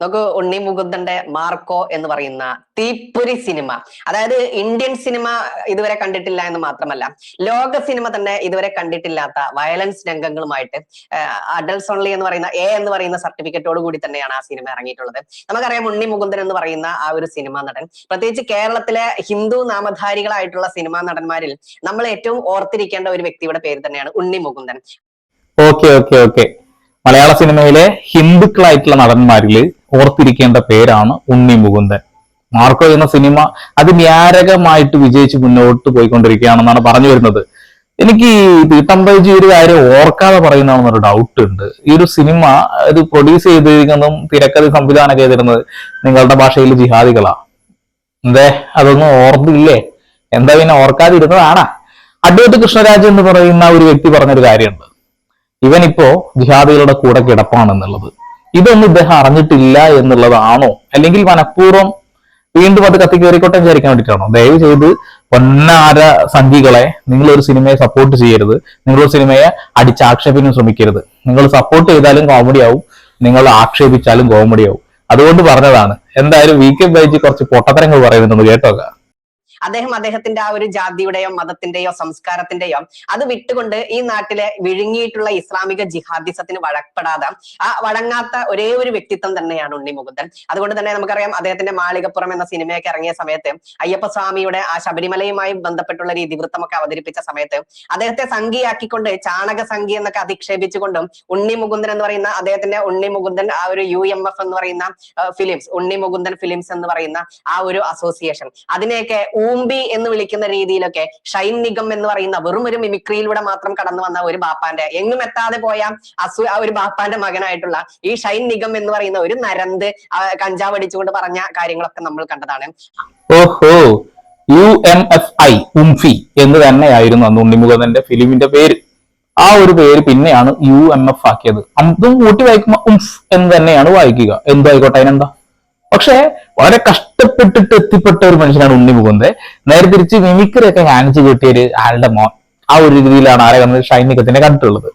നമുക്ക് ഉണ്ണി മുകുന്ദന്റെ മാർക്കോ എന്ന് പറയുന്ന തീപ്പൊരി സിനിമ. അതായത് ഇന്ത്യൻ സിനിമ ഇതുവരെ കണ്ടിട്ടില്ല എന്ന് മാത്രമല്ല ലോക സിനിമ തന്നെ ഇതുവരെ കണ്ടിട്ടില്ലാത്ത വയലൻസ് രംഗങ്ങളുമായിട്ട് അഡൽസ് ഓൺലി എന്ന് പറയുന്ന എ എന്ന് പറയുന്ന സർട്ടിഫിക്കറ്റോട് കൂടി തന്നെയാണ് ആ സിനിമ ഇറങ്ങിയിട്ടുള്ളത്. നമുക്കറിയാം ഉണ്ണി മുകുന്ദൻ എന്ന് പറയുന്ന ആ ഒരു സിനിമാ നടൻ. പ്രത്യേകിച്ച് കേരളത്തിലെ ഹിന്ദു നാമധാരികളായിട്ടുള്ള സിനിമാ നടന്മാരിൽ നമ്മൾ ഏറ്റവും ഓർത്തിരിക്കേണ്ട ഒരു വ്യക്തിയുടെ പേര് തന്നെയാണ് Unni Mukundan. Okay okay okay മലയാള സിനിമയിലെ ഹിന്ദുക്കളായിട്ടുള്ള നടന്മാരിൽ ഓർത്തിരിക്കേണ്ട പേരാണ് ഉണ്ണി മുകുന്ദൻ. മാർക്കോ എന്ന സിനിമ അതിന്യാരകമായിട്ട് വിജയിച്ച് മുന്നോട്ട് പോയിക്കൊണ്ടിരിക്കുകയാണെന്നാണ് പറഞ്ഞു വരുന്നത്. എനിക്ക് ഈ തീട്ടമ്പൈജി ഒരു കാര്യം ഓർക്കാതെ പറയുന്നതെന്നൊരു ഡൗട്ട് ഉണ്ട്. ഈ ഒരു സിനിമ ഇത് പ്രൊഡ്യൂസ് ചെയ്തിരിക്കുന്നതും തിരക്കഥ സംവിധാനം ചെയ്തിരുന്നത് നിങ്ങളുടെ ഭാഷയിൽ ജിഹാദികളാ. എന്തേ? അതൊന്നും ഓർത്തില്ലേ എന്താ പിന്നെ ഓർക്കാതിരുന്നതാണാ. അഡ്വറ്റ് കൃഷ്ണരാജ് എന്ന് പറയുന്ന ഒരു വ്യക്തി പറഞ്ഞൊരു കാര്യമുണ്ട്. ഇവനിപ്പോ ജിഹാദികളുടെ കൂടെ കിടപ്പാണെന്നുള്ളത്. ഇതൊന്നും ഇദ്ദേഹം അറിഞ്ഞിട്ടില്ല എന്നുള്ളതാണോ? അല്ലെങ്കിൽ മനഃപൂർവം വീണ്ടും അത് കത്തി കയറിക്കോട്ടെ വിചാരിക്കാൻ വേണ്ടിയിട്ടാണോ? ദയവ് ചെയ്ത് പൊന്നാര സംഘികളെ നിങ്ങൾ ഒരു സിനിമയെ സപ്പോർട്ട് ചെയ്യരുത്. നിങ്ങൾ ഒരു സിനിമയെ അടിച്ചാക്ഷേപിക്കാൻ ശ്രമിക്കരുത്. നിങ്ങൾ സപ്പോർട്ട് ചെയ്താലും കോമഡി ആവും. നിങ്ങൾ ആക്ഷേപിച്ചാലും കോമഡി ആവും. അതുകൊണ്ട് പറഞ്ഞതാണ്. എന്തായാലും വി കെ ബൈജി കുറച്ച് പൊട്ടത്തരങ്ങൾ പറയുന്നുണ്ട് കേട്ടോക്ക. അദ്ദേഹം അദ്ദേഹത്തിന്റെ ആ ഒരു ജാതിയുടെയോ മതത്തിന്റെയോ സംസ്കാരത്തിന്റെയോ അത് വിട്ടുകൊണ്ട് ഈ നാട്ടിലെ വിഴുങ്ങിയിട്ടുള്ള ഇസ്ലാമിക ജിഹാദിസത്തിന് വഴക്കപ്പെടാതെ ആ വഴങ്ങാത്ത ഒരേ ഒരു വ്യക്തിത്വം തന്നെയാണ് ഉണ്ണി മുകുന്ദൻ അതുകൊണ്ട് തന്നെ നമുക്കറിയാം അദ്ദേഹത്തിന്റെ മാളികപ്പുറം എന്ന സിനിമയൊക്കെ ഇറങ്ങിയ സമയത്ത് അയ്യപ്പസ്വാമിയുടെ ആ ശബരിമലയുമായി ബന്ധപ്പെട്ടുള്ള ഒരു ഇതിവൃത്തമൊക്കെ അവതരിപ്പിച്ച സമയത്ത് അദ്ദേഹത്തെ സംഘിയാക്കിക്കൊണ്ട് ചാണക സംഘി എന്നൊക്കെ അധിക്ഷേപിച്ചുകൊണ്ടും ഉണ്ണി മുകുന്ദൻ എന്ന് പറയുന്ന അദ്ദേഹത്തിന്റെ ഉണ്ണി മുകുന്ദൻ ആ ഒരു യു എം എഫ് എന്ന് പറയുന്ന ഫിലിംസ് ഉണ്ണി മുകുന്ദൻ ഫിലിംസ് എന്ന് പറയുന്ന ആ ഒരു അസോസിയേഷൻ അതിനെയൊക്കെ ഊമ്പി എന്ന് വിളിക്കുന്ന രീതിയിലൊക്കെ ഷൈൻ നിഗം എന്ന് പറയുന്ന വെറും ഒരു മിമിക്രിയിലൂടെ മാത്രം കടന്നു വന്ന ഒരു ബാപ്പാന്റെ എങ്ങും എത്താതെ പോയ അസു ഒരു ബാപ്പാന്റെ മകനായിട്ടുള്ള ഈ ഷൈൻ നിഗം എന്ന് പറയുന്ന ഒരു നരന്ത് കഞ്ചാവ് അടിച്ചുകൊണ്ട് പറഞ്ഞ കാര്യങ്ങളൊക്കെ നമ്മൾ കണ്ടതാണ്. ഓഹോ യു എം എഫ് ഐ ഉംഫി എന്ന് തന്നെയായിരുന്നു അന്ന് ഉണ്ണിമുഖന്റെ ഫിലിമിന്റെ പേര്. ആ ഒരു പേര് പിന്നെയാണ് യു എം എഫ് ആക്കിയത്. അതും കൂട്ടി വായിക്കുമ്പോ ഉംഫ് എന്ന് തന്നെയാണ് വായിക്കുക. എന്തായിക്കോട്ടെ അതിനെന്താ? പക്ഷേ വളരെ കഷ്ടപ്പെട്ടിട്ട് എത്തിപ്പെട്ട ഒരു മനുഷ്യനാണ് ഉണ്ണി മുകുന്ദൻ. നേരെ തിരിച്ച് മിമിക്രി ഒക്കെ കാണിച്ചു കിട്ടിയ ഒരു ആളുടെ മോൻ. ആ ഒരു രീതിയിലാണ് ആരെ കണ്ടത്? ഷൈൻ നിക്കത്തിനെ കണ്ടിട്ടുള്ളത്.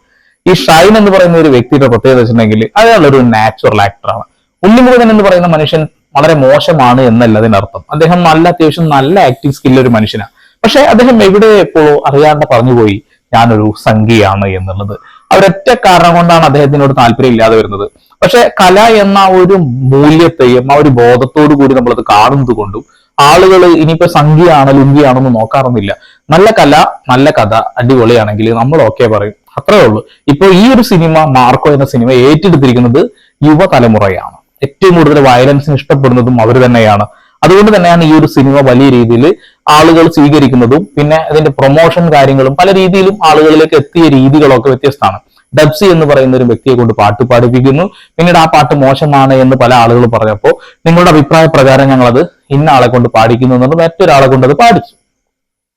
ഈ ഷൈൻ എന്ന് പറയുന്ന ഒരു വ്യക്തിയുടെ പ്രത്യേകത വെച്ചിട്ടുണ്ടെങ്കിൽ അയാൾ നാച്ചുറൽ ആക്ടറാണ് ഉണ്ണി മുകുന്ദൻ എന്ന് പറയുന്ന മനുഷ്യൻ വളരെ മോശമാണ് എന്നല്ല അതിനർത്ഥം അദ്ദേഹം നല്ല അത്യാവശ്യം നല്ല ആക്ടിങ് സ്കില്ല് ഒരു മനുഷ്യനാണ്. പക്ഷെ അദ്ദേഹം എവിടെ എപ്പോഴോ അറിയാണ്ട് പറഞ്ഞുപോയി ഞാനൊരു സംഖ്യയാണ് എന്നുള്ളത്. അവരൊറ്റ കാരണം കൊണ്ടാണ് അദ്ദേഹത്തിനോട് താല്പര്യം ഇല്ലാതെ വരുന്നത്. പക്ഷെ കല എന്ന ഒരു മൂല്യത്തെയും ആ ഒരു ബോധത്തോടു കൂടി നമ്മളത് കാണുന്നത് കൊണ്ടും ആളുകൾ ഇനിയിപ്പോ സംഖ്യയാണ് ലുങ്കിയാണെന്ന് നോക്കാറൊന്നുമില്ല. നല്ല കല നല്ല കഥ അടിപൊളിയാണെങ്കിൽ നമ്മൾ ഓക്കെ പറയും. അത്രേ ഉള്ളൂ. ഇപ്പൊ ഈ ഒരു സിനിമ മാർക്കോ എന്ന സിനിമ ഏറ്റെടുത്തിരിക്കുന്നത് യുവതലമുറയാണ്. ഏറ്റവും കൂടുതൽ വയലൻസിന് ഇഷ്ടപ്പെടുന്നതും അവർ തന്നെയാണ്. അതുകൊണ്ട് തന്നെയാണ് ഈ ഒരു സിനിമ വലിയ രീതിയിൽ ആളുകൾ സ്വീകരിക്കുന്നതും പിന്നെ അതിന്റെ പ്രൊമോഷൻ കാര്യങ്ങളും പല രീതിയിലും ആളുകളിലേക്ക് എത്തിയ രീതികളൊക്കെ വ്യത്യസ്തമാണ്. ഡബ്സി എന്ന് പറയുന്ന ഒരു വ്യക്തിയെ കൊണ്ട് പാട്ട് പാടിപ്പിക്കുന്നു. പിന്നീട് ആ പാട്ട് മോശമാണ് എന്ന് പല ആളുകൾ പറഞ്ഞപ്പോൾ നിങ്ങളുടെ അഭിപ്രായ പ്രകാരം ഞങ്ങളത് ഇന്ന ആളെ കൊണ്ട് പാടിക്കുന്നു എന്നുള്ളത് മറ്റൊരാളെ കൊണ്ട് അത് പാടിച്ചു.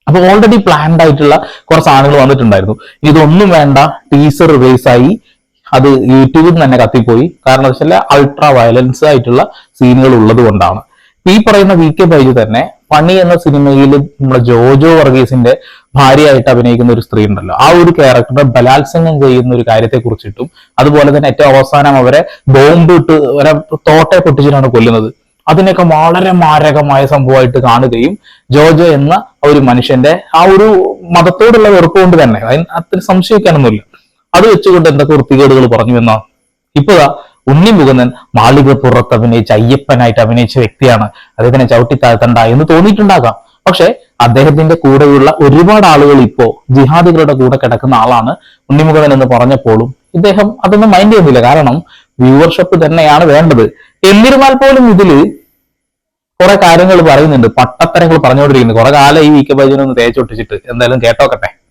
അപ്പൊ ഓൾറെഡി പ്ലാൻഡ് ആയിട്ടുള്ള കുറച്ച് ആളുകൾ വന്നിട്ടുണ്ടായിരുന്നു. ഇതൊന്നും വേണ്ട ടീസർ റിലീസ് ആയി. അത് യൂട്യൂബിൽ തന്നെ കത്തിപ്പോയി. കാരണം വെച്ചാൽ അൾട്രാ വയലൻസ് ആയിട്ടുള്ള സീനുകൾ ഉള്ളത് കൊണ്ടാണ്. ഈ പറയുന്ന വി കെ ബൈജു തന്നെ പണി എന്ന സിനിമയിൽ നമ്മുടെ ജോജോ വർഗീസിന്റെ ഭാര്യയായിട്ട് അഭിനയിക്കുന്ന ഒരു സ്ത്രീ ഉണ്ടല്ലോ. ആ ഒരു ക്യാരക്ടറെ ബലാത്സംഗം ചെയ്യുന്ന ഒരു കാര്യത്തെ കുറിച്ചിട്ടും അതുപോലെ തന്നെ ഏറ്റവും അവസാനം അവരെ ബോംബ് ഇട്ട് അവരെ തോട്ടെ പൊട്ടിച്ചിട്ടാണ് കൊല്ലുന്നത്. അതിനൊക്കെ വളരെ മാരകമായ സംഭവമായിട്ട് കാണുകയും ജോജോ എന്ന ഒരു മനുഷ്യന്റെ ആ ഒരു മതത്തോടുള്ള വെറുപ്പ് കൊണ്ട് തന്നെ അതിന് അത്ര സംശയിക്കാനൊന്നുമില്ല. അത് വെച്ചുകൊണ്ട് എന്തൊക്കെ വൃത്തികേടുകൾ പറഞ്ഞു എന്നാ? ഇപ്പതാ ഉണ്ണി മുകുന്ദൻ മാളികപ്പുറത്ത് അഭിനയിച്ച അയ്യപ്പനായിട്ട് അഭിനയിച്ച വ്യക്തിയാണ് അദ്ദേഹത്തിനെ ചവിട്ടി താഴ്ത്തണ്ട എന്ന് തോന്നിയിട്ടുണ്ടാകാം. പക്ഷെ അദ്ദേഹത്തിന്റെ കൂടെയുള്ള ഒരുപാട് ആളുകൾ ഇപ്പോ ജിഹാദികളുടെ കൂടെ കിടക്കുന്ന ആളാണ് ഉണ്ണിമുഖൻ എന്ന് പറഞ്ഞപ്പോഴും ഇദ്ദേഹം അതൊന്നും മൈൻഡ് ചെയ്യുന്നില്ല. കാരണം വ്യൂവർഷിപ്പ് തന്നെയാണ് വേണ്ടത്. എന്നിരുന്നാൽ പോലും ഇതിൽ കുറെ കാര്യങ്ങൾ പറയുന്നുണ്ട്. പട്ടത്തരങ്ങൾ പറഞ്ഞുകൊണ്ടിരിക്കുന്നു. കുറെ കാലം ഈ വി കെ ബൈജനൊന്ന് തേച്ചൊട്ടിച്ചിട്ട് എന്തായാലും കേട്ടോക്കട്ടെ.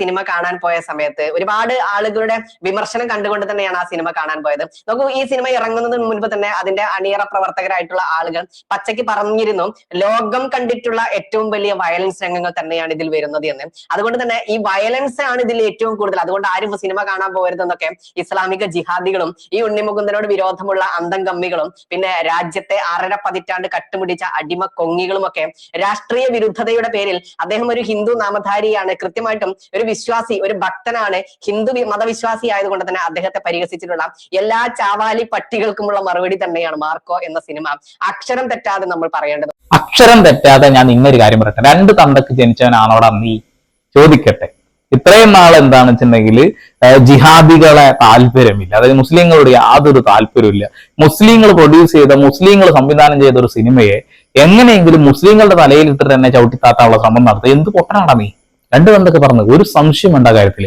സിനിമ കാണാൻ പോയ സമയത്ത് ഒരുപാട് ആളുകളുടെ വിമർശനം കണ്ടുകൊണ്ട് തന്നെയാണ് ആ സിനിമ കാണാൻ പോയത്. നോക്കൂ ഈ സിനിമ ഇറങ്ങുന്നതിന് മുൻപ് തന്നെ അതിന്റെ അണിയറ പ്രവർത്തകരായിട്ടുള്ള ആളുകൾ പച്ചയ്ക്ക് പറഞ്ഞിരുന്നു ലോകം കണ്ടിട്ടുള്ള ഏറ്റവും വലിയ വയലൻസ് രംഗങ്ങൾ തന്നെയാണ് ഇതിൽ വരുന്നത് എന്ന്. അതുകൊണ്ട് തന്നെ ഈ വയലൻസ് ആണ് ഇതിൽ ഏറ്റവും കൂടുതൽ. അതുകൊണ്ട് ആരും സിനിമ കാണാൻ പോകരുതെന്നൊക്കെ ഇസ്ലാമിക ജിഹാദികളും ഈ ഉണ്ണിമുകുന്ദനോട് വിരോധമുള്ള അന്തം കമ്മികളും പിന്നെ രാജ്യത്തെ ആറര പതിറ്റാണ്ട് കട്ടുമുടിച്ച അടിമ കൊങ്ങികളും ഒക്കെ രാഷ്ട്രീയ വിരുദ്ധതയുടെ പേരിൽ അദ്ദേഹം ഒരു ഹിന്ദു നാമധാരിയാണ്. കൃത്യമായിട്ടും ഒരു വിശ്വാസി ഒരു ഭക്തനാണ് ഹിന്ദു മതവിശ്വാസി ആയതുകൊണ്ട് തന്നെ അദ്ദേഹത്തെ പരിഹസിച്ചിട്ടുള്ള എല്ലാ ചാവാലി പട്ടികൾക്കുമുള്ള മറുപടി തന്നെയാണ് മാർക്കോ എന്ന സിനിമ. അക്ഷരം തെറ്റാതെ നമ്മൾ പറയേണ്ടത്. അക്ഷരം തെറ്റാതെ ഞാൻ ഇങ്ങനൊരു കാര്യം പറയട്ടെ. രണ്ട് തന്തക്ക് ജനിച്ചവനാണോടാ നീ ചോദിക്കട്ടെ. ഇത്രയും നാൾ എന്താണെന്ന് വെച്ചിട്ടുണ്ടെങ്കിൽ ജിഹാദികളെ താല്പര്യമില്ല. അതായത് മുസ്ലിങ്ങളോട് യാതൊരു താല്പര്യമില്ല മുസ്ലിങ്ങൾ പ്രൊഡ്യൂസ് ചെയ്ത മുസ്ലിങ്ങൾ സംവിധാനം ചെയ്ത ഒരു സിനിമയെ എങ്ങനെയെങ്കിലും മുസ്ലിങ്ങളുടെ തലയിൽ ഇട്ടിട്ട് തന്നെ ചവിട്ടിത്താത്താനുള്ള ശ്രമം നടത്തുക. എന്ത് പൊട്ടനാണ് നീ? രണ്ട് തന്തൊക്കെ പറഞ്ഞത് ഒരു സംശയം വേണ്ട കാര്യത്തിൽ.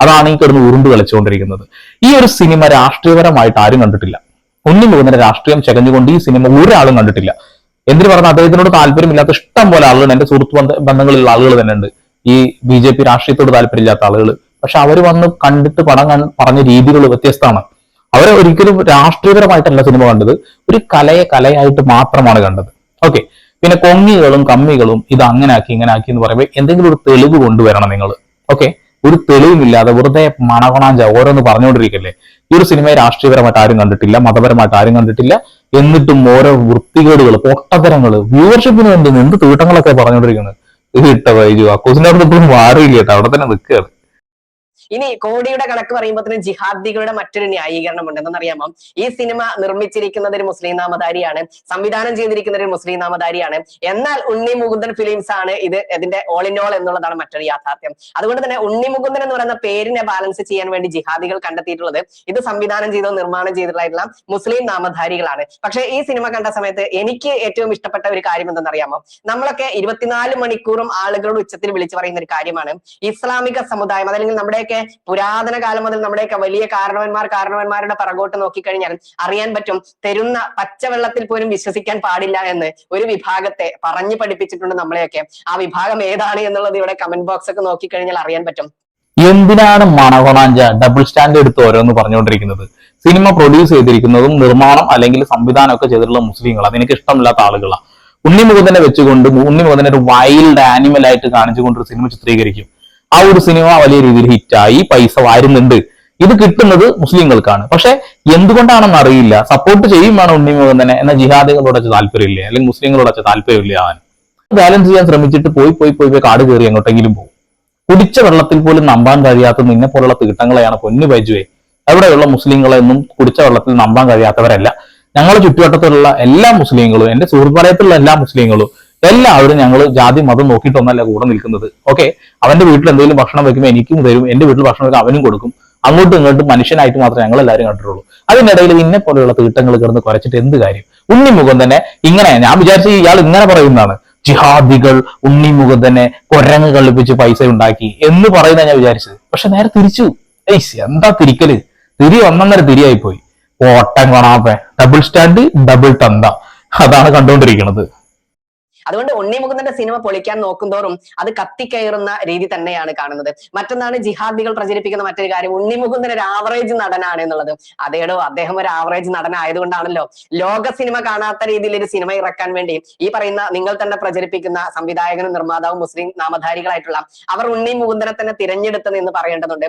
അതാണ് ഈ കിടന്ന് ഉരുണ്ട് കളിച്ചുകൊണ്ടിരിക്കുന്നത്. ഈ ഒരു സിനിമ രാഷ്ട്രീയപരമായിട്ട് ആരും കണ്ടിട്ടില്ല. ഒന്നും പോകുന്ന രാഷ്ട്രീയം ചകഞ്ഞുകൊണ്ട് ഈ സിനിമ ഒരാളും കണ്ടിട്ടില്ല. എന്തിനു പറഞ്ഞാൽ അദ്ദേഹത്തിനോട് താല്പര്യമില്ലാത്ത ഇഷ്ടം പോലെ ആളുകൾ എന്റെ സുഹൃത്ത് ബന്ധ ബന്ധങ്ങളിലുള്ള ആളുകൾ തന്നെ ഉണ്ട്. ഈ ബി ജെ പി രാഷ്ട്രീയത്തോട് താല്പര്യമില്ലാത്ത ആളുകൾ പക്ഷെ അവർ വന്ന് കണ്ടിട്ട് പടം പറഞ്ഞ രീതികൾ വ്യത്യസ്തമാണ്. അവർ ഒരിക്കലും രാഷ്ട്രീയപരമായിട്ടല്ല സിനിമ കണ്ടത്. ഒരു കലയെ കലയായിട്ട് മാത്രമാണ് കണ്ടത്. ഓക്കെ. പിന്നെ കൊങ്ങികളും കമ്മികളും ഇത് അങ്ങനെ ആക്കി ഇങ്ങനെ ആക്കി എന്ന് പറയുമ്പോൾ എന്തെങ്കിലും ഒരു തെളിവ് കൊണ്ടുവരണം നിങ്ങൾ ഓക്കെ ഒരു തെളിവില്ലാതെ വെറുതെ മണകൊണാഞ്ച ഓരോന്ന് പറഞ്ഞുകൊണ്ടിരിക്കല്ലേ? ഈ ഒരു സിനിമയെ രാഷ്ട്രീയപരമായിട്ട് ആരും കണ്ടിട്ടില്ല മതപരമായിട്ട് ആരും കണ്ടിട്ടില്ല. എന്നിട്ടും ഓരോ വൃത്തികേടുകൾ പൊട്ടത്തരങ്ങൾ വ്യൂവർഷിപ്പിന് വേണ്ടി എന്ത് തീട്ടങ്ങളൊക്കെ പറഞ്ഞുകൊണ്ടിരിക്കുന്നത്? ഇട്ട വൈജു അക്കൂസിന്റെ അവിടെ ഇപ്പോഴും മാറിയില്ല കേട്ടോ. അവിടെ തന്നെ നിൽക്കുകയാണ്. ഇനി കോടിയുടെ കണക്ക് പറയുമ്പോൾ ജിഹാദികളുടെ മറ്റൊരു ന്യായീകരണം ഉണ്ട് എന്തെന്നറിയാമോ ഈ സിനിമ നിർമ്മിച്ചിരിക്കുന്നത് ഒരു മുസ്ലിം നാമധാരിയാണ്. സംവിധാനം ചെയ്തിരിക്കുന്ന ഒരു മുസ്ലിം നാമധാരിയാണ്. എന്നാൽ ഉണ്ണി മുകുന്ദൻ ഫിലിംസ് ആണ് ഇത് ഇതിന്റെ ഓൾ ഇൻ ഓൾ എന്നുള്ളതാണ് മറ്റൊരു യാഥാർത്ഥ്യം. അതുകൊണ്ട് തന്നെ ഉണ്ണി മുകുന്ദൻ എന്ന് പറയുന്ന പേരിനെ ബാലൻസ് ചെയ്യാൻ വേണ്ടി ജിഹാദികൾ കണ്ടെത്തിയിട്ടുള്ളത് ഇത് സംവിധാനം ചെയ്തോ നിർമ്മാണം ചെയ്തിട്ടുള്ള മുസ്ലിം നാമധാരികളാണ്. പക്ഷേ ഈ സിനിമ കണ്ട സമയത്ത് എനിക്ക് ഏറ്റവും ഇഷ്ടപ്പെട്ട ഒരു കാര്യം എന്തെന്നറിയാമോ നമ്മളൊക്കെ ഇരുപത്തിനാല് മണിക്കൂറും ആളുകളുടെ ഉച്ചത്തിൽ വിളിച്ചു പറയുന്ന ഒരു കാര്യമാണ്. ഇസ്ലാമിക സമുദായം അതല്ലെങ്കിൽ നമ്മുടെയൊക്കെ പുരാതന കാലം മുതൽ നമ്മുടെ വലിയ കാരണവന്മാർ കാരണവന്മാരുടെ പിറകോട്ട് നോക്കിക്കഴിഞ്ഞാൽ അറിയാൻ പറ്റും തരുന്ന പച്ചവെള്ളത്തിൽ പോലും വിശ്വസിക്കാൻ പാടില്ല എന്ന് ഒരു വിഭാഗത്തെ പറഞ്ഞു പഠിപ്പിച്ചിട്ടുണ്ട് നമ്മളെയൊക്കെ. ആ വിഭാഗം ഏതാണ് എന്നുള്ളത് ഇവിടെ കമന്റ് ബോക്സ് ഒക്കെ നോക്കിക്കഴിഞ്ഞാൽ അറിയാൻ പറ്റും. എന്തിനാണ് മണകൊണാഞ്ച ഡബിൾ സ്റ്റാൻഡ് എടുത്ത് ഓരോന്ന് പറഞ്ഞുകൊണ്ടിരിക്കുന്നത്? സിനിമ പ്രൊഡ്യൂസ് ചെയ്തിരിക്കുന്നതും നിർമ്മാണം അല്ലെങ്കിൽ സംവിധാനം ഒക്കെ ചെയ്തിട്ടുള്ള മുസ്ലിങ്ങൾ അതിനൊക്കെ ഇഷ്ടമില്ലാത്ത ആളുകളാണ് ഉണ്ണിമുഖത്തിനെ വെച്ചുകൊണ്ട് ഉണ്ണിമുഖത്തിനെ ഒരു വൈൽഡ് ആനിമൽ ആയിട്ട് കാണിച്ചുകൊണ്ട് ഒരു സിനിമ ചിത്രീകരിക്കും. ആ ഒരു സിനിമ വലിയ രീതിയിൽ ഹിറ്റായി പൈസ വാരുന്നുണ്ട്. ഇത് കിട്ടുന്നത് മുസ്ലിങ്ങൾക്കാണ്. പക്ഷെ എന്തുകൊണ്ടാണെന്ന് അറിയില്ല. സപ്പോർട്ട് ചെയ്യും വേണം ഉണ്ണിമുകുന്ദനെ എന്ന വെച്ച് താല്പര്യമില്ല? അല്ലെങ്കിൽ മുസ്ലിങ്ങളോട് വെച്ച് താല്പര്യമില്ല? അവൻ ബാലൻസ് ചെയ്യാൻ ശ്രമിച്ചിട്ട് പോയി പോയി പോയി പോയി കാട് കയറി എങ്ങോട്ടെങ്കിലും പോകും. കുടിച്ച വെള്ളത്തിൽ പോലും നമ്പാൻ കഴിയാത്ത നിന്നെ പോലുള്ള തീട്ടങ്ങളെയാണ് പൊന്നു ബൈജുവെ. എവിടെയുള്ള മുസ്ലിങ്ങളെന്നും കുടിച്ച വെള്ളത്തിൽ നമ്പാൻ കഴിയാത്തവരല്ല. ഞങ്ങളുടെ ചുറ്റുവട്ടത്തിലുള്ള എല്ലാ മുസ്ലിങ്ങളും എന്റെ സുഹൃത്തുപാലയത്തിലുള്ള എല്ലാ മുസ്ലിങ്ങളും എല്ലാവരും ഞങ്ങൾ ജാതി മതം നോക്കിയിട്ടൊന്നല്ല കൂടെ നിൽക്കുന്നത്. ഓക്കെ അവന്റെ വീട്ടിൽ എന്തെങ്കിലും ഭക്ഷണം വെക്കുമ്പോൾ എനിക്കും തരും എന്റെ വീട്ടിൽ ഭക്ഷണം വെക്കാൻ അവനും കൊടുക്കും. അങ്ങോട്ടും ഇങ്ങോട്ടും മനുഷ്യനായിട്ട് മാത്രമേ ഞങ്ങൾ എല്ലാവരും കണ്ടിട്ടുള്ളൂ. അതിനിടയിൽ ഇന്നെ പോലെയുള്ള തീട്ടങ്ങൾ കിടന്ന് കുറച്ചിട്ട് എന്ത് കാര്യം? ഉണ്ണിമുഖം തന്നെ ഇങ്ങനെ ഞാൻ വിചാരിച്ചു ഇയാൾ ഇങ്ങനെ പറയുന്നതാണ്. ജിഹാദികൾ ഉണ്ണിമുഖം തന്നെ കൊരങ്ങ് കളിപ്പിച്ച് പൈസ ഉണ്ടാക്കി എന്ന് പറയുന്ന ഞാൻ വിചാരിച്ചത്. പക്ഷെ നേരെ തിരിച്ചു. ഏയ്സ് എന്താ തിരിക്കൽ? തിരി ഒന്നൊന്നര തിരിയായി പോയി ഓട്ടം കാണാപ്പ. ഡബിൾ സ്റ്റാൻഡ് ഡബിൾ തന്ത. അതാണ് കണ്ടുകൊണ്ടിരിക്കുന്നത്. അതുകൊണ്ട് ഉണ്ണിമുകുന്ദന്റെ സിനിമ പൊളിക്കാൻ നോക്കുന്തോറും അത് കത്തിക്കയറുന്ന രീതി തന്നെയാണ് കാണുന്നത്. മറ്റൊന്നാണ് ജിഹാദികൾ പ്രചരിപ്പിക്കുന്ന മറ്റൊരു കാര്യം. ഉണ്ണിമുകുന്ദൻ ഒരു ആവറേജ് നടനാണ് എന്നുള്ളത്. അതേടോ അദ്ദേഹം ഒരു ആവറേജ് നടനായതുകൊണ്ടാണല്ലോ. ലോക സിനിമ കാണാത്ത രീതിയിൽ ഒരു സിനിമ ഇറക്കാൻ വേണ്ടി ഈ പറയുന്ന നിങ്ങൾ തന്നെ പ്രചരിപ്പിക്കുന്ന സംവിധായകനും നിർമ്മാതാവും മുസ്ലിം നാമധാരികളായിട്ടുള്ള അവർ ഉണ്ണി മുകുന്ദനെ തന്നെ തിരഞ്ഞെടുത്തത് എന്ന് പറയേണ്ടതുണ്ട്.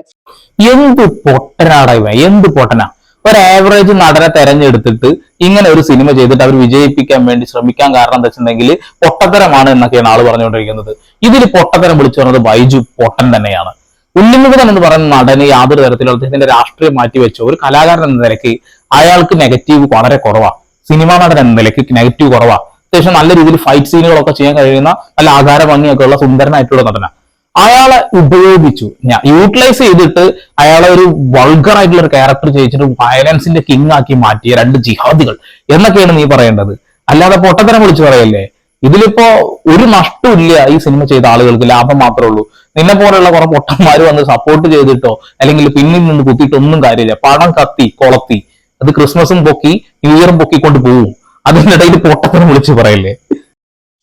എന്ത് പൊട്ടനാടാ ഇവ എന്ത് പൊട്ടനാ? ഒരു ആവറേജ് നടനെ തെരഞ്ഞെടുത്തിട്ട് ഇങ്ങനെ ഒരു സിനിമ ചെയ്തിട്ട് അവർ വിജയിപ്പിക്കാൻ വേണ്ടി ശ്രമിക്കാൻ കാരണം എന്താ വെച്ചിട്ടുണ്ടെങ്കിൽ പൊട്ടത്തരമാണ് എന്നൊക്കെയാണ് ആൾ പറഞ്ഞുകൊണ്ടിരിക്കുന്നത്. ഇതിൽ പൊട്ടത്തരം വിളിച്ചു പറഞ്ഞത് ബൈജു പൊട്ടൻ തന്നെയാണ്. ഉണ്ണിമുഖൻ എന്ന് പറയുന്ന നടന് യാതൊരു തരത്തിലുള്ള അദ്ദേഹത്തിന്റെ രാഷ്ട്രീയം മാറ്റിവെച്ച ഒരു കലാകാരൻ എന്ന നിലയ്ക്ക് അയാൾക്ക് നെഗറ്റീവ് വളരെ കുറവാ. സിനിമാ നടൻ എന്ന നിലയ്ക്ക് നെഗറ്റീവ് കുറവാ. അത്യാവശ്യം നല്ല രീതിയിൽ ഫൈറ്റ് സീനുകളൊക്കെ ചെയ്യാൻ കഴിയുന്ന നല്ല ആകാര ഭംഗിയൊക്കെ ഉള്ള സുന്ദരനായിട്ടുള്ള നടന. അയാളെ ഉപയോഗിച്ചു. ഞാൻ യൂട്ടിലൈസ് ചെയ്തിട്ട് അയാളെ ഒരു വൾഗർ ആയിട്ടുള്ള ഒരു ക്യാരക്ടർ ചെയ്യിച്ചിട്ട് വയലൻസിന്റെ കിങ് ആക്കി മാറ്റിയ രണ്ട് ജിഹാദികൾ. എന്നൊക്കെയാണ് നീ പറയേണ്ടത്. അല്ലാതെ പൊട്ടത്തരം വിളിച്ചു പറയല്ലേ? ഇതിലിപ്പോ ഒരു നഷ്ടമില്ല ഈ സിനിമ ചെയ്ത ആളുകൾക്ക്. ലാഭം മാത്രമേ ഉള്ളൂ. നിന്നെ പോലെയുള്ള കുറെ പൊട്ടന്മാർ വന്ന് സപ്പോർട്ട് ചെയ്തിട്ടോ അല്ലെങ്കിൽ പിന്നിൽ നിന്ന് കുത്തിയിട്ടോ ഒന്നും കാര്യമില്ല. പണം കത്തി കൊളത്തി. അത് ക്രിസ്മസും പൊക്കി ന്യൂ ഇയറും പൊക്കിക്കൊണ്ട് പോവും. അതിനിടയിൽ പൊട്ടത്തരം വിളിച്ചു പറയല്ലേ?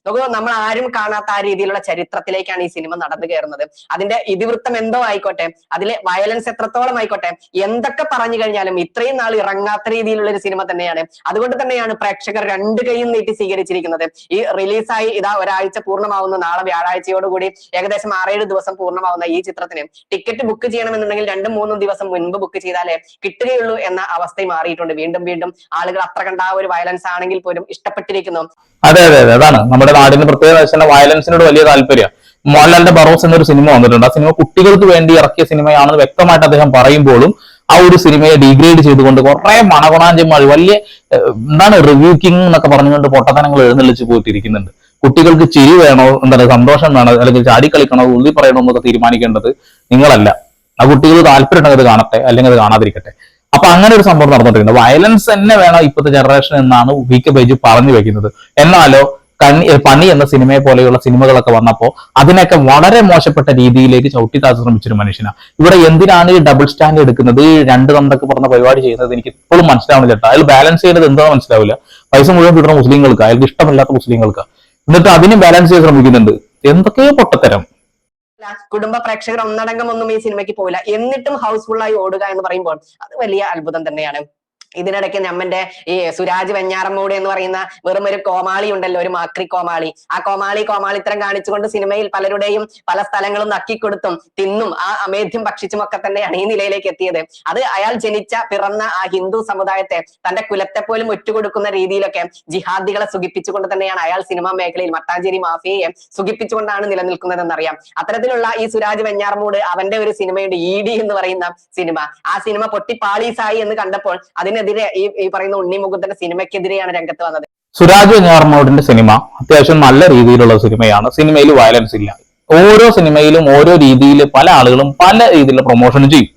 നോക്കൂ നമ്മൾ ആരും കാണാത്ത ആ രീതിയിലുള്ള ചരിത്രത്തിലേക്കാണ് ഈ സിനിമ നടന്നു കയറുന്നത്. അതിന്റെ ഇതിവൃത്തം എന്തോ ആയിക്കോട്ടെ അതിലെ വയലൻസ് എത്രത്തോളം ആയിക്കോട്ടെ എന്തൊക്കെ പറഞ്ഞു കഴിഞ്ഞാലും ഇത്രയും നാൾ ഇറങ്ങാത്ത രീതിയിലുള്ള ഒരു സിനിമ തന്നെയാണ്. അതുകൊണ്ട് തന്നെയാണ് പ്രേക്ഷകർ രണ്ട് കൈയും നീട്ടി സ്വീകരിച്ചിരിക്കുന്നത്. ഈ റിലീസായി ഇതാ ഒരാഴ്ച പൂർണമാവുന്ന. നാളെ വ്യാഴാഴ്ചയോടുകൂടി ഏകദേശം ആറേഴ് ദിവസം പൂർണമാവുന്ന ഈ ചിത്രത്തിന് ടിക്കറ്റ് ബുക്ക് ചെയ്യണമെന്നുണ്ടെങ്കിൽ രണ്ടും മൂന്നും ദിവസം മുൻപ് ബുക്ക് ചെയ്താലേ കിട്ടുകയുള്ളൂ എന്ന അവസ്ഥ മാറിയിട്ടുണ്ട്. വീണ്ടും വീണ്ടും ആളുകൾ അത്ര കണ്ട ഒരു വയലൻസ് ആണെങ്കിൽ പോലും ഇഷ്ടപ്പെട്ടിരിക്കുന്നു. അതെ അതെ. അതാണ് നമ്മുടെ നാടിന് പ്രത്യേക തന്നെ വയലൻസിനോട് വലിയ താല്പര്യം. മോഹൻലാലിന്റെ ബറോസ് എന്നൊരു സിനിമ വന്നിട്ടുണ്ട്. ആ സിനിമ കുട്ടികൾക്ക് വേണ്ടി ഇറക്കിയ സിനിമയാണെന്ന് വ്യക്തമായിട്ട് അദ്ദേഹം പറയുമ്പോഴും ആ ഒരു സിനിമയെ ഡീഗ്രേഡ് ചെയ്തുകൊണ്ട് കുറെ മണകുണാഞ്ചന്മാർ വലിയ എന്താണ് റിവ്യൂ കിങ് എന്നൊക്കെ പറഞ്ഞുകൊണ്ട് പൊട്ടത്തനങ്ങൾ എഴുന്നള്ളിച്ച് പോയിട്ടിരിക്കുന്നുണ്ട്. കുട്ടികൾക്ക് ചിരി വേണോ എന്താണ് സന്തോഷം വേണോ അല്ലെങ്കിൽ ചാടിക്കളിക്കണോ ഉള്ളി പറയണോ എന്നൊക്കെ തീരുമാനിക്കേണ്ടത് നിങ്ങളല്ല. ആ കുട്ടികൾ താല്പര്യം ഉണ്ടെങ്കിൽ അത് കാണട്ടെ അല്ലെങ്കിൽ അത് കാണാതിരിക്കട്ടെ. അപ്പൊ അങ്ങനെ ഒരു സംഭവം നടന്നിട്ടുണ്ട്. വയലൻസ് തന്നെ വേണം ഇപ്പോഴത്തെ ജനറേഷൻ എന്നാണ് വി കെ ബൈജു പറഞ്ഞു വെക്കുന്നത്. എന്നാലോ കണ്ണി പണി എന്ന സിനിമയെ പോലെയുള്ള സിനിമകളൊക്കെ വന്നപ്പോൾ അതിനൊക്കെ വളരെ മോശപ്പെട്ട രീതിയിലേക്ക് ചവിട്ടിത്താൻ ശ്രമിച്ചൊരു മനുഷ്യനാണ് ഇവിടെ എന്തിനാണ് ഈ ഡബിൾ സ്റ്റാൻഡ് എടുക്കുന്നത്? ഈ രണ്ട് തന്തക്ക് പറഞ്ഞ പരിപാടി ചെയ്യുന്നത് എനിക്ക് ഇപ്പോഴും മനസ്സിലാവുന്നില്ല കേട്ടോ. അയാൾ ബാലൻസ് ചെയ്യുന്നത് എന്താണെന്ന് മനസ്സിലാവില്ല. പൈസ മുഴുവൻ കിട്ടുന്ന മുസ്ലിങ്ങൾക്ക് അയാൾക്ക് ഇഷ്ടമില്ലാത്ത മുസ്ലിങ്ങൾക്ക്. എന്നിട്ട് അതിനും ബാലൻസ് ചെയ്യാൻ ശ്രമിക്കുന്നുണ്ട്. എന്തൊക്കെയോ പൊട്ടത്തരം. കുടുംബ പ്രേക്ഷകർ ഒന്നടങ്കം ഒന്നും ഈ സിനിമയ്ക്ക് പോയില്ല എന്നിട്ടും ഹൗസ്ഫുൾ ആയി ഓടുക എന്ന് പറയുമ്പോൾ അത് വലിയ അത്ഭുതം തന്നെയാണ്. ഇതിനിടയ്ക്ക് നമ്മന്റെ ഈ സുരാജ് വെഞ്ഞാറമ്മൂട് എന്ന് പറയുന്ന വെറും ഒരു കോമാളി ഉണ്ടല്ലോ ഒരു മാക്രി കോമാളി. ആ കോമാളി കോമാളിത്തരം കാണിച്ചുകൊണ്ട് സിനിമയിൽ പലരുടെയും പല സ്ഥലങ്ങളും നക്കിക്കൊടുത്തും തിന്നും ആ അമേധ്യം ഭക്ഷിച്ചും ഒക്കെ തന്നെയാണ് ഈ നിലയിലേക്ക് എത്തിയത്. അത് അയാൾ ജനിച്ച പിറന്ന ആ ഹിന്ദു സമുദായത്തെ തന്റെ കുലത്തെ പോലും ഒറ്റുകൊടുക്കുന്ന രീതിയിലൊക്കെ ജിഹാദികളെ സുഖിപ്പിച്ചുകൊണ്ട് തന്നെയാണ് അയാൾ സിനിമാ മേഖലയിൽ മട്ടാഞ്ചേരി മാഫിയയെ സുഖിപ്പിച്ചുകൊണ്ടാണ് നിലനിൽക്കുന്നതെന്നറിയാം. അത്തരത്തിലുള്ള ഈ സുരാജ് വെഞ്ഞാറമൂട് അവന്റെ ഒരു സിനിമയുണ്ട് ഇ ഡി എന്ന് പറയുന്ന സിനിമ. ആ സിനിമ പൊട്ടി പാളീസായി എന്ന് കണ്ടപ്പോൾ അതിനെതിരെ ഈ പറയുന്ന ഉണ്ണി സിനിമയ്ക്കെതിരെയാണ് രംഗത്ത് വന്നത്. സുരാജ് വെഞ്ഞാറമ്മൂടിന്റെ സിനിമ അത്യാവശ്യം നല്ല രീതിയിലുള്ള സിനിമയാണ്. സിനിമയിൽ വയലൻസ് ഇല്ല. ഓരോ സിനിമയിലും ഓരോ രീതിയിൽ പല ആളുകളും പല രീതിയിലുള്ള പ്രൊമോഷൻ ചെയ്യും.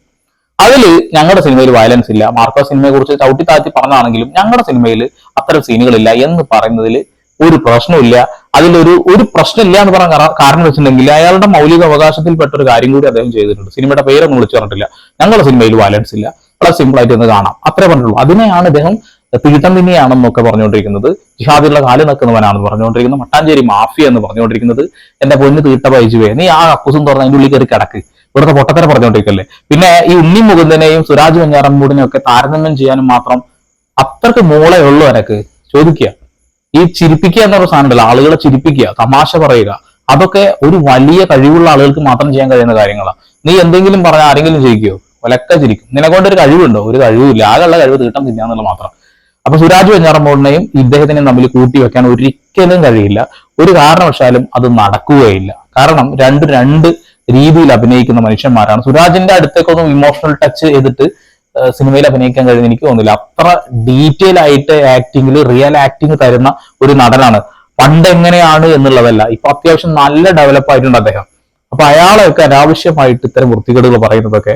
അതിൽ ഞങ്ങളുടെ സിനിമയിൽ വയലൻസ് ഇല്ല. മാർക്കോ സിനിമയെ കുറിച്ച് ചവിട്ടി താഴ്ത്തി പറഞ്ഞാണെങ്കിലും ഞങ്ങളുടെ സിനിമയിൽ അത്തരം സീനുകളില്ല എന്ന് പറയുന്നതിൽ ഒരു പ്രശ്നമില്ല അതിലൊരു ഒരു പ്രശ്നമില്ല എന്ന് കാരണം കാരണം വെച്ചിട്ടുണ്ടെങ്കിൽ അയാളുടെ മൗലിക അവകാശത്തിൽപ്പെട്ട ഒരു കാര്യം കൂടി അദ്ദേഹം ചെയ്തിട്ടുണ്ട്. സിനിമയുടെ പേരൊന്നും വിളിച്ചു പറഞ്ഞിട്ടില്ല. ഞങ്ങളുടെ സിനിമയിൽ വയലൻസ് ഇല്ല. വളരെ സിമ്പിൾ ആയിട്ട് ഒന്ന് കാണാം. അത്രേ പറഞ്ഞുള്ളൂ. അതിനെയാണ് ഇദ്ദേഹം തീട്ടം തന്നെയാണെന്നൊക്കെ പറഞ്ഞുകൊണ്ടിരിക്കുന്നത്. ജിഹാദിലുള്ള കാൽ നിൽക്കുന്നവനാണെന്ന് പറഞ്ഞുകൊണ്ടിരിക്കുന്നത്. മട്ടാഞ്ചേരി മാഫിയ എന്ന് പറഞ്ഞുകൊണ്ടിരിക്കുന്നത്. എന്റെ പൊന്ന് തീട്ട പൈജുവേ നീ ആ അക്കുസും തുറന്ന് അതിന്റെ ഉള്ളിൽ കയറി കിടക്ക്. ഇവിടുത്തെ പൊട്ടത്തരം പറഞ്ഞുകൊണ്ടിരിക്കല്ലേ? പിന്നെ ഈ ഉണ്ണി മുകുന്ദനെയും സുരാജ് വെഞ്ഞാറമ്മൂടിനെയും ഒക്കെ താരതമ്യം ചെയ്യാനും മാത്രം അത്രയ്ക്ക് മൂളെ ഉള്ളു എനക്ക്. ചോദിക്കുക. ഈ ചിരിപ്പിക്കുക എന്നൊരു സാധനമുണ്ടല്ലോ ആളുകളെ ചിരിപ്പിക്കുക തമാശ പറയുക അതൊക്കെ ഒരു വലിയ കഴിവുള്ള ആളുകൾക്ക് മാത്രം ചെയ്യാൻ കഴിയുന്ന കാര്യങ്ങളാണ് നീ എന്തെങ്കിലും പറഞ്ഞാൽ ആരെങ്കിലും ചെയ്യിക്കോ ഒലക്ക ചിരിക്കും. നിനക്കൊണ്ട് ഒരു കഴിവുണ്ടോ. ഒരു കഴിവില്ല ആകെയുള്ള കഴിവ് തീട്ടം തിന്നാന്നുള്ള മാത്രം. അപ്പൊ സുരാജ് വെഞ്ഞാറമ്മൂടിനെയും ഇദ്ദേഹത്തിനെയും തമ്മിൽ കൂട്ടി വെക്കാൻ ഒരിക്കലും കഴിയില്ല. ഒരു കാരണവശാലും അത് നടക്കുകയില്ല. കാരണം രണ്ട് രണ്ട് രീതിയിൽ അഭിനയിക്കുന്ന മനുഷ്യന്മാരാണ്. സുരാജിന്റെ അടുത്തേക്കൊന്നും ഇമോഷണൽ ടച്ച് ചെയ്തിട്ട് സിനിമയിൽ അഭിനയിക്കാൻ കഴിയുന്ന എനിക്ക് തോന്നുന്നില്ല. അത്ര ഡീറ്റെയിൽ ആയിട്ട് ആക്ടിങ്ങിൽ റിയൽ ആക്ടിങ് തരുന്ന ഒരു നടനാണ്. പണ്ട് എങ്ങനെയാണ് എന്നുള്ളതല്ല. ഇപ്പൊ അത്യാവശ്യം നല്ല ഡെവലപ്പ് ആയിട്ടുണ്ട് അദ്ദേഹം. അപ്പൊ അയാളൊക്കെ അനാവശ്യമായിട്ട് ഇത്തരം വൃത്തികേടുകൾ പറയുന്നതൊക്കെ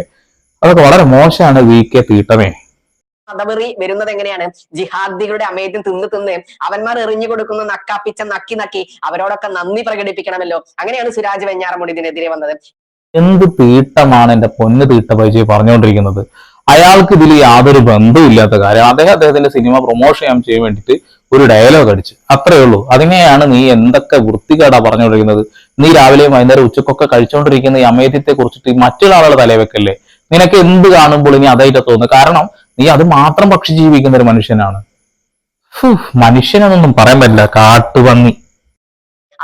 അതൊക്കെ വളരെ മോശമാണ് വി കെ പീട്ടമേ. മതവെറി വരുന്നത് എങ്ങനെയാണ്? ജിഹാദികളുടെ അമേദ്യം തിന്ന് തിന്ന് അവന്മാർ എറിഞ്ഞു കൊടുക്കുന്ന നക്കാപ്പിച്ച നക്കി നക്കി. അവരോടൊക്കെ നന്ദി പ്രകടിപ്പിക്കണമല്ലോ. അങ്ങനെയാണ് സുരാജ് വെഞ്ഞാറമുടി ഇതിനെതിരെ വന്നത്. എന്ത് തീട്ടമാണ് എന്റെ പൊന്ന് തീട്ട പരിചയം പറഞ്ഞുകൊണ്ടിരിക്കുന്നത്? അയാൾക്ക് ഇതിൽ യാതൊരു ബന്ധവുമില്ലാത്ത കാര്യം. അദ്ദേഹം അദ്ദേഹത്തിന്റെ സിനിമ പ്രൊമോഷൻ ചെയ്യാൻ ചെയ്യാൻ വേണ്ടിയിട്ട് ഒരു ഡയലോഗ് അടിച്ച്. അത്രേ ഉള്ളൂ. അതിനെയാണ് നീ എന്തൊക്കെ വൃത്തികേടാ പറഞ്ഞുകൊണ്ടിരിക്കുന്നത്? നീ രാവിലെയും വൈകുന്നേരം ഉച്ചക്കൊക്കെ കഴിച്ചുകൊണ്ടിരിക്കുന്ന ഈ അമേദ്യത്തെ കുറിച്ചിട്ട് മറ്റൊരാളുടെ തലവെക്കല്ലേ? നിനക്ക് എന്ത് കാണുമ്പോൾ ഇനി അതായിട്ട് തോന്നുന്നു കാരണം നീ അത് മാത്രം പക്ഷി ജീവിക്കുന്ന ഒരു മനുഷ്യനാണ്. മനുഷ്യനെന്നൊന്നും പറയാൻ പറ്റില്ല. കാട്ടുപന്നി.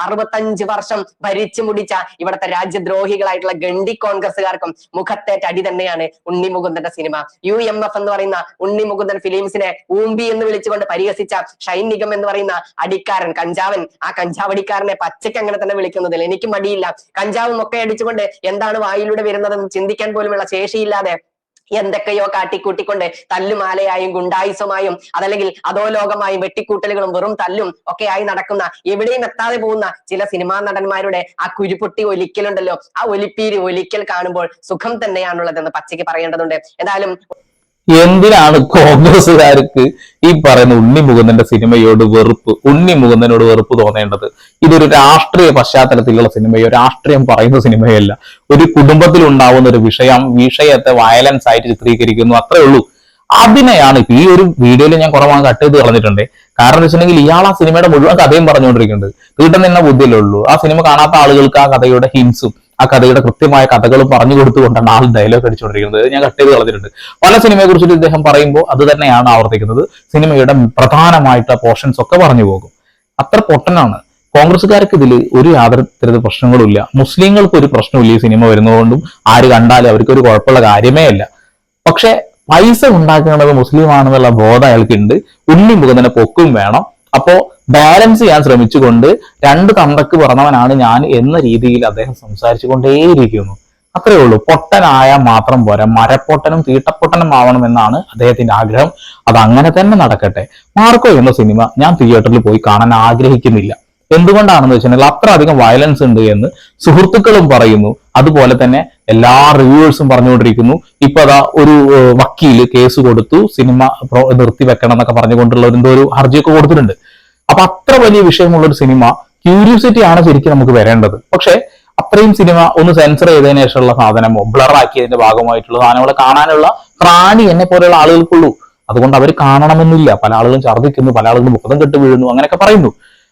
അറുപത്തഞ്ച് വർഷം ഭരിച്ചു മുടിച്ച ഇവിടുത്തെ രാജ്യദ്രോഹികളായിട്ടുള്ള ഗണ്ടി കോൺഗ്രസ്സുകാർക്കും മുഖത്തേറ്റ അടി തന്നെയാണ് ഉണ്ണി മുകുന്ദന്റെ സിനിമ. യു എം എഫ് എന്ന് പറയുന്ന ഉണ്ണി മുകുന്ദൻ ഫിലിംസിനെ ഊമ്പി എന്ന് വിളിച്ചുകൊണ്ട് പരിഹസിച്ച ഷൈൻ നിഗം എന്ന് പറയുന്ന അടിക്കാരൻ കഞ്ചാവൻ ആ കഞ്ചാവടിക്കാരനെ പച്ചയ്ക്ക് അങ്ങനെ തന്നെ വിളിക്കുന്നതിൽ എനിക്ക് മടിയില്ല. കഞ്ചാവും ഒക്കെ അടിച്ചുകൊണ്ട് എന്താണ് വായിലൂടെ വരുന്നതെന്ന് ചിന്തിക്കാൻ പോലുമുള്ള ശേഷിയില്ലാതെ എന്തൊക്കെയോ കാട്ടിക്കൂട്ടിക്കൊണ്ട് തല്ലുമാലയായും ഗുണ്ടായുസമായും അതല്ലെങ്കിൽ അതോ ലോകമായും വെട്ടിക്കൂട്ടലുകളും വെറും തല്ലും ഒക്കെ ആയി നടക്കുന്ന എവിടെയും എത്താതെ പോകുന്ന ചില സിനിമാ നടന്മാരുടെ ആ കുരുപൊട്ടി ഒലിക്കലുണ്ടല്ലോ. ആ ഒലിപ്പീര് ഒലിക്കൽ കാണുമ്പോൾ സുഖം തന്നെയാണുള്ളതെന്ന് പച്ചയ്ക്ക് പറയേണ്ടതുണ്ട്. എന്തായാലും എന്തിനാണ് കോൺഗ്രസ്സുകാർക്ക് ഈ പറയുന്ന ഉണ്ണി മുകുന്ദന്റെ സിനിമയോട് വെറുപ്പ് ഉണ്ണി മുകുന്ദനോട് വെറുപ്പ് തോന്നേണ്ടത്? ഇതൊരു രാഷ്ട്രീയ പശ്ചാത്തലത്തിലുള്ള സിനിമയോ രാഷ്ട്രീയം പറയുന്ന സിനിമയല്ല. ഒരു കുടുംബത്തിൽ ഉണ്ടാവുന്ന ഒരു വിഷയം വിഷയത്തെ വയലൻസ് ആയിട്ട് ചിത്രീകരിക്കുന്നു അത്രേ ഉള്ളൂ. അതിനെയാണ് ഇപ്പൊ ഈ ഒരു വീഡിയോയിൽ ഞാൻ കുറവാണ് കട്ട് ചെയ്ത് കളഞ്ഞിട്ടുണ്ട്. കാരണം വെച്ചിട്ടുണ്ടെങ്കിൽ ഇയാൾ ആ സിനിമയുടെ മുഴുവൻ കഥയും പറഞ്ഞുകൊണ്ടിരിക്കുന്നുണ്ട്. വീട്ടിൽ തന്നെ ബുദ്ധിയിലുള്ളൂ ആ സിനിമ കാണാത്ത ആളുകൾക്ക് ആ കഥയുടെ ഹിൻസും ആ കഥയുടെ കൃത്യമായ കഥകളും പറഞ്ഞു കൊടുത്തുകൊണ്ടാണ് ആൾ ഡയലോഗ് അടിച്ചുകൊണ്ടിരിക്കുന്നത്. ഞാൻ കട്ട് ചെയ്ത് കളഞ്ഞിട്ടുണ്ട്. പല സിനിമയെ കുറിച്ചിട്ട് ഇദ്ദേഹം പറയുമ്പോൾ അത് തന്നെയാണ് ആവർത്തിക്കുന്നത്. സിനിമയുടെ പ്രധാനമായിട്ട് പോർഷൻസ് ഒക്കെ പറഞ്ഞു പോകും. അത്ര പൊട്ടനാണ്. കോൺഗ്രസ്സുകാർക്ക് ഇതിൽ ഒരു യാതൊരു തരത്തിൽ പ്രശ്നങ്ങളും ഇല്ല. മുസ്ലിങ്ങൾക്ക് ഒരു പ്രശ്നമില്ല ഈ സിനിമ വരുന്നതുകൊണ്ടും. ആര് കണ്ടാലും അവർക്ക് ഒരു കുഴപ്പമുള്ള കാര്യമേ അല്ല പക്ഷെ പൈസ ഉണ്ടാക്കുന്നത് മുസ്ലിം ആണെന്നുള്ള ബോധം അയാൾക്കുണ്ട്. ഉണ്ണി തന്നെ പൊക്കും വേണം. അപ്പോ ബാലൻസ് ചെയ്യാൻ ശ്രമിച്ചുകൊണ്ട് രണ്ട് തന്തക്ക് പിറന്നവനാണ് ഞാൻ എന്ന രീതിയിൽ അദ്ദേഹം സംസാരിച്ചു കൊണ്ടേയിരിക്കുന്നു അത്രേ ഉള്ളൂ. പൊട്ടനായ മാത്രം പോരാ. മരപ്പൊട്ടനും തീട്ടപ്പൊട്ടനും ആവണം എന്നാണ് അദ്ദേഹത്തിന്റെ ആഗ്രഹം. അത് അങ്ങനെ തന്നെ നടക്കട്ടെ. മാർക്കോ എന്ന സിനിമ ഞാൻ തിയേറ്ററിൽ പോയി കാണാൻ ആഗ്രഹിക്കുന്നില്ല. എന്തുകൊണ്ടാണെന്ന് വെച്ചിട്ടുണ്ടെങ്കിൽ അത്ര അധികം വയലൻസ് ഉണ്ട് എന്ന് സുഹൃത്തുക്കളും പറയുന്നു. അതുപോലെ തന്നെ എല്ലാ റിവ്യൂവേഴ്സും പറഞ്ഞുകൊണ്ടിരിക്കുന്നു. ഇപ്പൊ അതാ ഒരു വക്കീൽ കേസ് കൊടുത്തു സിനിമ നിർത്തി വെക്കണം എന്നൊക്കെ പറഞ്ഞുകൊണ്ടുള്ള എന്തോ ഒരു ഹർജിയൊക്കെ കൊടുത്തിട്ടുണ്ട്. അപ്പൊ അത്ര വലിയ വിഷയമുള്ള ഒരു സിനിമ ക്യൂരിയോസിറ്റി ആണ് ശരിക്കും നമുക്ക് വരേണ്ടത്. പക്ഷെ അത്രയും സിനിമ ഒന്ന് സെൻസർ ചെയ്തതിനു ശേഷമുള്ള സാധനമോ ബ്ലർ ആക്കിയതിന്റെ ഭാഗമായിട്ടുള്ള സാധനങ്ങളെ കാണാനുള്ള പ്രാണി എന്നെ പോലെയുള്ള ആളുകൾക്കുള്ളൂ. അതുകൊണ്ട് അവർ കാണണമെന്നില്ല. പല ആളുകളും ഛർദ്ദിക്കുന്നു പല ആളുകളും മുഖം കെട്ട് വീഴുന്നു അങ്ങനെയൊക്കെ പറയുന്നു.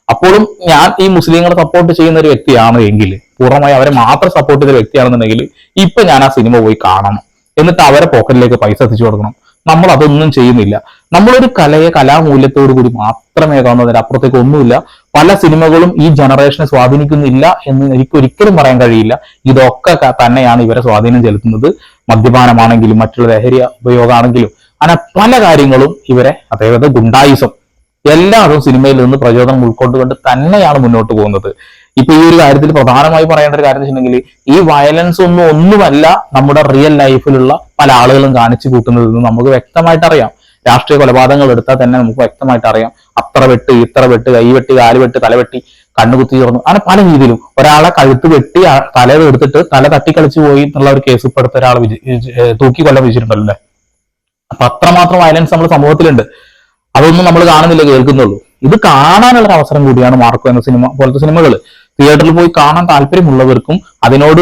അപ്പോഴും ഞാൻ ഈ മുസ്ലിങ്ങളെ സപ്പോർട്ട് ചെയ്യുന്ന ഒരു വ്യക്തിയാണ് എങ്കിൽ പൂർണമായി അവരെ മാത്രം സപ്പോർട്ട് ചെയ്ത വ്യക്തിയാണെന്നുണ്ടെങ്കിൽ ഇപ്പൊ ഞാൻ ആ സിനിമ പോയി കാണണം. എന്നിട്ട് അവരെ പോക്കറ്റിലേക്ക് പൈസ എത്തിച്ചു കൊടുക്കണം. നമ്മൾ അതൊന്നും ചെയ്യുന്നില്ല. നമ്മളൊരു കലയെ കലാമൂല്യത്തോടു കൂടി മാത്രമേ കാണുന്നതിന് അപ്പുറത്തേക്ക് ഒന്നുമില്ല. പല സിനിമകളും ഈ ജനറേഷനെ സ്വാധീനിക്കുന്നില്ല എന്ന് എനിക്ക് ഒരിക്കലും പറയാൻ കഴിയില്ല. ഇതൊക്കെ തന്നെയാണ് ഇവരെ സ്വാധീനം ചെലുത്തുന്നത്. മദ്യപാനമാണെങ്കിലും മറ്റുള്ള ലഹരി ഉപയോഗമാണെങ്കിലും അങ്ങനെ പല കാര്യങ്ങളും ഇവരെ അതായത് ഗുണ്ടായുസം എല്ലാതും സിനിമയിൽ നിന്ന് പ്രചോദനം ഉൾക്കൊണ്ടുകൊണ്ട് തന്നെയാണ് മുന്നോട്ട് പോകുന്നത്. ഇപ്പൊ ഈ ഒരു കാര്യത്തിൽ പ്രധാനമായി പറയേണ്ട ഒരു കാര്യം വെച്ചിട്ടുണ്ടെങ്കിൽ ഈ വയലൻസ് ഒന്നും ഒന്നുമല്ല നമ്മുടെ റിയൽ ലൈഫിലുള്ള പല ആളുകളും കാണിച്ചു കൂട്ടുന്നതെന്ന് നമുക്ക് വ്യക്തമായിട്ട് അറിയാം. രാഷ്ട്രീയ കൊലപാതകങ്ങൾ എടുത്താൽ തന്നെ നമുക്ക് വ്യക്തമായിട്ട് അറിയാം. അത്ര വെട്ട് ഇത്ര വെട്ട് കൈ വെട്ട് കാൽ വെട്ട് തലവെട്ടി കണ്ണുകുത്തി തുറന്നു. അങ്ങനെ പല രീതിയിലും ഒരാളെ കഴുത്ത് വെട്ടി തല എടുത്തിട്ട് തല തട്ടിക്കളിച്ചു പോയി എന്നുള്ള ഒരു കേസ് ഇപ്പൊ അടുത്ത ഒരാൾ തൂക്കി കൊല്ലം വെച്ചിട്ടുണ്ടല്ലോ അല്ലേ? അപ്പൊ അത്രമാത്രം വയലൻസ് നമ്മുടെ സമൂഹത്തിലുണ്ട്. അതൊന്നും നമ്മൾ കാണുന്നില്ല കേൾക്കുന്നുള്ളൂ. ഇത് കാണാനുള്ള അവസരം കൂടിയാണ് മാർക്കോ എന്ന സിനിമ പോലത്തെ സിനിമകൾ തിയേറ്ററിൽ പോയി കാണാൻ താല്പര്യമുള്ളവർക്കും അതിനോട്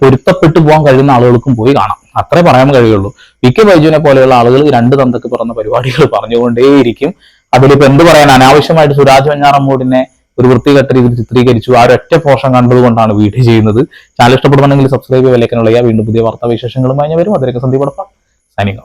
പൊരുത്തപ്പെട്ടു പോകാൻ കഴിയുന്ന ആളുകൾക്കും പോയി കാണാം. അത്രേ പറയാൻ കഴിയുള്ളൂ. വി കെ ബൈജുവിനെ പോലെയുള്ള ആളുകൾ രണ്ട് തന്തക്ക് പിറന്ന പരിപാടികൾ പറഞ്ഞുകൊണ്ടേയിരിക്കും. അതിലിപ്പോ എന്ത് പറയാൻ അനാവശ്യമായിട്ട് സുരാജ് വെഞ്ഞാറമ്മൂടിനെ ഒരു വൃത്തികെട്ട രീതിയിൽ ചിത്രീകരിച്ചു. ആ ഒരൊറ്റ പോഷൻ കണ്ടതുകൊണ്ടാണ് വീഡിയോ ചെയ്യുന്നത്. ചാനൽ ഇഷ്ടപ്പെടുന്നുണ്ടെങ്കിൽ സബ്സ്ക്രൈബ് ചെയ്യാൻ വീണ്ടും പുതിയ വാർത്താ വിശേഷങ്ങളുമായി ഞാൻ വരും. അതിലേക്ക് സന്ദീപ് സൈനിങ്